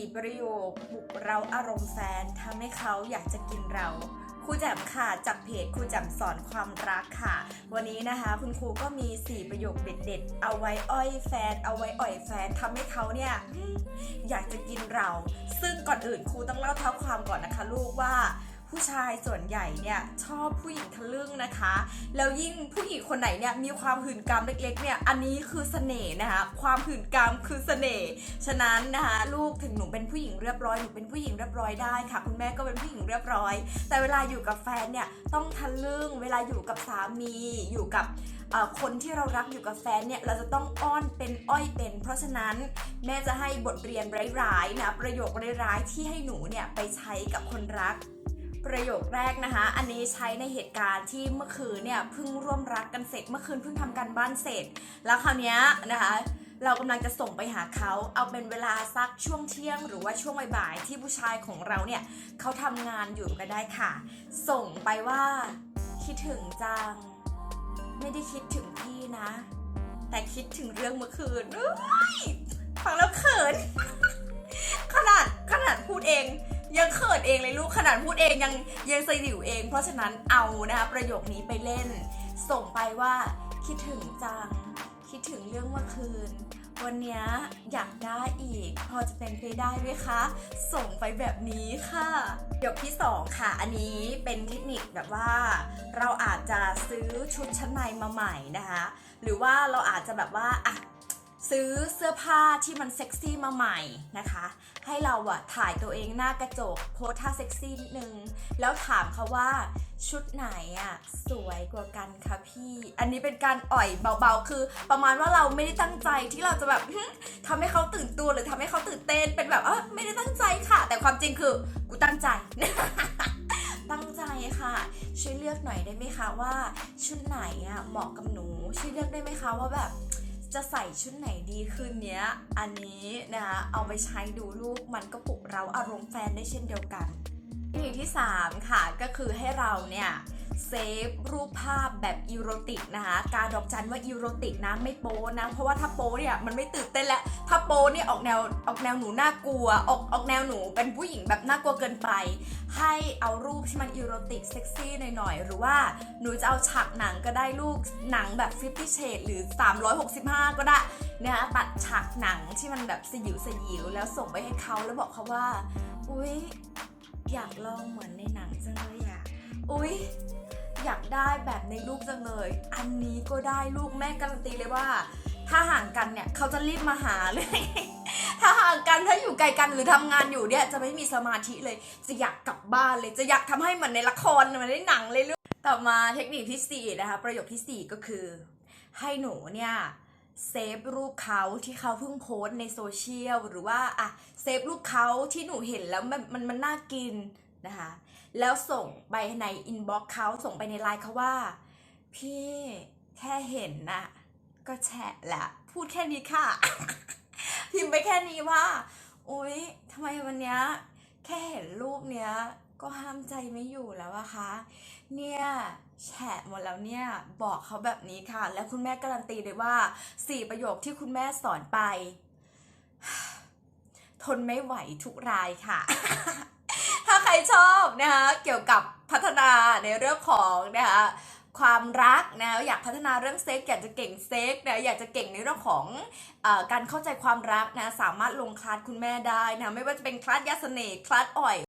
4 ประโยคบุกเราอารมณ์แฟนทำให้เขาอยากจะกินเราครูแจ่มค่ะจากเพจครูแจ่มสอนความรักค่ะ วันนี้นะคะคุณครูก็มี 4 ประโยคเด็ด ๆ เอาไว้อ้อยแฟน เอาไว้อ่อยแฟนทำให้เขาเนี่ยอืมอยากจะกินเรา ซึ่งก่อนอื่นครูต้องเล่าเท้าความก่อนนะคะ ลูกว่า ผู้ชายส่วนใหญ่เนี่ยชอบผู้หญิงทะลึ่งนะคะ แล้วยิ่งผู้หญิงคนไหนเนี่ยมีความหื่นกามเล็กๆเนี่ยอันนี้คือเสน่ห์นะคะ ความหื่นกามคือเสน่ห์ฉะนั้นนะคะลูกถึงหนูเป็นผู้หญิงเรียบร้อยหนูเป็นผู้หญิงเรียบร้อยได้ค่ะ คุณแม่ก็เป็นผู้หญิงเรียบร้อย แต่เวลาอยู่กับแฟนเนี่ยต้องทะลึ่งเวลาอยู่กับสามีอยู่กับคนที่เรารักอยู่กับแฟนเนี่ยเราจะต้องอ้อนเป็นอ้อยเป็น เพราะฉะนั้นแม่จะให้บทเรียนร้ายๆนะประโยคร้ายๆที่ให้หนูเนี่ยไปใช้กับคนรัก ประโยคแรกนะคะ อันนี้ใช้ในเหตุการณ์ที่เมื่อคืนเนี่ยเพิ่งร่วมรักกันเสร็จ เมื่อคืนเพิ่งทำการบ้านเสร็จ แล้วคราวนี้นะคะเรากำลังจะส่งไปหาเขาเอาเป็นเวลาสักช่วงเที่ยง หรือว่าช่วงบ่ายๆที่ผู้ชายของเราเนี่ยเขาทำงานอยู่ก็ได้ค่ะ ส่งไปว่าคิดถึงจัง ไม่ได้คิดถึงพี่นะ แต่คิดถึงเรื่องเมื่อคืนเอ้ยฟังแล้วเขิน ขนาดขนาดพูดเองยังเขิน เองเลยลูกขนาดพูดเองยังยังสยิวเอง เพราะฉะนั้นเอานะคะประโยคนี้ไปเล่น ส่งไปว่าคิดถึงจัง คิดถึงเรื่องเมื่อคืน วันนี้อยากได้อีก พอจะเป็นไปได้ไหมคะ ส่งไปแบบนี้ค่ะประโยคที่สองค่ะ อันนี้เป็นเทคนิคแบบว่า เราอาจจะซื้อชุดชั้นในมาใหม่นะคะ หรือว่าเราอาจจะแบบว่าอะ ซื้อเสื้อผ้าที่มันเซ็กซี่มาใหม่นะคะ ให้เราอะถ่ายตัวเองหน้ากระจกโพสท่าเซ็กซี่นิดนึง แล้วถามเขาว่าชุดไหนอะสวยกว่ากันคะพี่ อันนี้เป็นการอ่อยเบาๆ คือ ประมาณว่าเราไม่ได้ตั้งใจที่เราจะแบบทำให้เขาตื่นตัวหรือทำให้เขาตื่นเต้นเป็นแบบเออไม่ได้ตั้งใจค่ะ แต่ความจริงคือกูตั้งใจตั้งใจค่ะ ช่วยเลือกหน่อยได้ไหมคะว่า ชุดไหนอะเหมาะกับหนู ช่วยเลือกได้ไหมคะว่าแบบ จะใส่ชุดไหนดีคืนเนี้ยอันนี้นะคะเอาไปใช้ดูลูกมันก็ปลุกเราอารมณ์แฟนได้เช่นเดียวกันเทคนิคที่ 3 ค่ะก็คือให้เราเนี่ย เซฟรูปภาพแบบอีโรติกนะคะ การดอกจันว่าอีโรติกนะไม่โป๊นะ เพราะว่าถ้าโป๊เนี่ยมันไม่ตื่นเต้นแล้วถ้าโป๊เนี่ยออกแนวออกแนวหนูน่ากลัว ออกออกแนวหนูเป็นผู้หญิงแบบน่ากลัวเกินไป ให้เอารูปที่มันอีโรติกเซ็กซี่หน่อยๆ หรือว่าหนูจะเอาฉากหนังก็ได้ลูกหนังแบบ50 Shades หรือ 365 ก็ได้นะคะตัดฉากหนังที่มันแบบสยิวสยิวแล้วส่งไปให้เขาแล้วบอกเขาว่า อุ๊ยอยากลองเหมือนในหนังจังเลยอะ อุ๊ย อยากได้แบบในรูปจังเลย อันนี้ก็ได้ลูกแม่การันตีเลยว่า ถ้าห่างกันเนี่ยเขาจะรีบมาหาเลย ถ้าห่างกันถ้าอยู่ไกลกันหรือทำงานอยู่เนี่ยจะไม่มีสมาธิเลย จะอยากกลับบ้านเลยจะอยากทำให้เหมือนในละครเหมือนในหนังเลยลูกต่อมาเทคนิคที่สี่นะคะประโยคที่สี่ก็คือ ให้หนูเนี่ยเซฟรูปเขาที่เขาเพิ่งโพสต์ในโซเชียลหรือว่าอะเซฟรูปเขาที่หนูเห็นแล้วมันมันมันน่ากิน นะคะ แล้วส่งไปในอินบ็อกซ์เขาส่งไปในไลน์เขาว่า พี่แค่เห็นน่ะก็แฉะละพูดแค่นี้ค่ะ พิมพ์ไปแค่นี้ว่าอุ๊ยทำไมวันเนี้ยแค่เห็นรูปเนี้ยก็ห้ามใจไม่อยู่แล้วอะคะ เนี่ยแฉะหมดแล้วเนี่ย บอกเขาแบบนี้ค่ะ แล้วคุณแม่การันตีเลยว่าสี่ประโยคที่คุณแม่สอนไป ทนไม่ไหวทุกรายค่ะ นะคะเกี่ยวกับพัฒนาในเรื่องของนะคะความรักนะอยากพัฒนาเรื่องเซ็กอยากจะเก่งเซ็กนะอยากจะเก่งในเรื่องของออการเข้าใจความรักนะสามารถลงคลาสคุณแม่ได้นะไม่ว่าจะเป็นคลาสยาเสน่ห์คลาสอ่อย